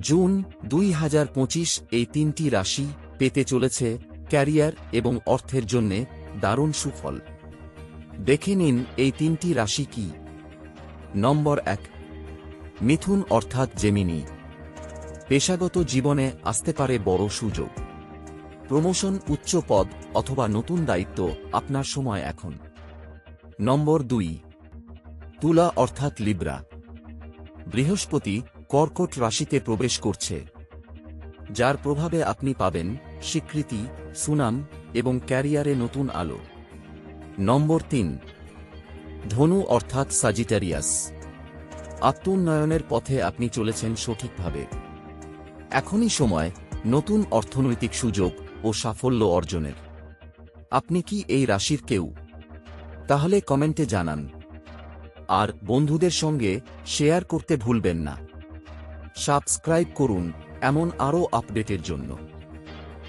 June দুই হাজার পঁচিশ এই তিনটি রাশি পেতে চলেছে ক্যারিয়ার এবং অর্থের জন্যে দারুণ সুফল। দেখে নিন এই তিনটি রাশি কি। নম্বর এক, মিথুন অর্থাৎ জেমিনি পেশাগত জীবনে আসতে পারে বড় সুযোগ। প্রমোশন উচ্চ পদ অথবা নতুন দায়িত্ব আপনার সময় এখন। নম্বর দুই, তুলা অর্থাৎ লিব্রা বৃহস্পতি কর্কট রাশিতে প্রবেশ করছে। যার প্রভাবে আপনি পাবেন স্বীকৃতি, সুনাম এবং ক্যারিয়ারে নতুন আলো। নম্বর তিন, ধনু অর্থাৎ সাজিটারিয়াস আত্মোন্নয়নের পথে আপনি চলেছেন সঠিকভাবে। এখনই সময় নতুন অর্থনৈতিক সুযোগ ও সাফল্য অর্জনের। আপনি কি এই রাশির কেউ? তাহলে কমেন্টে জানান। আর বন্ধুদের সঙ্গে শেয়ার করতে ভুলবেন না। সাবস্ক্রাইব করুন এমন আরও আপডেটের জন্য।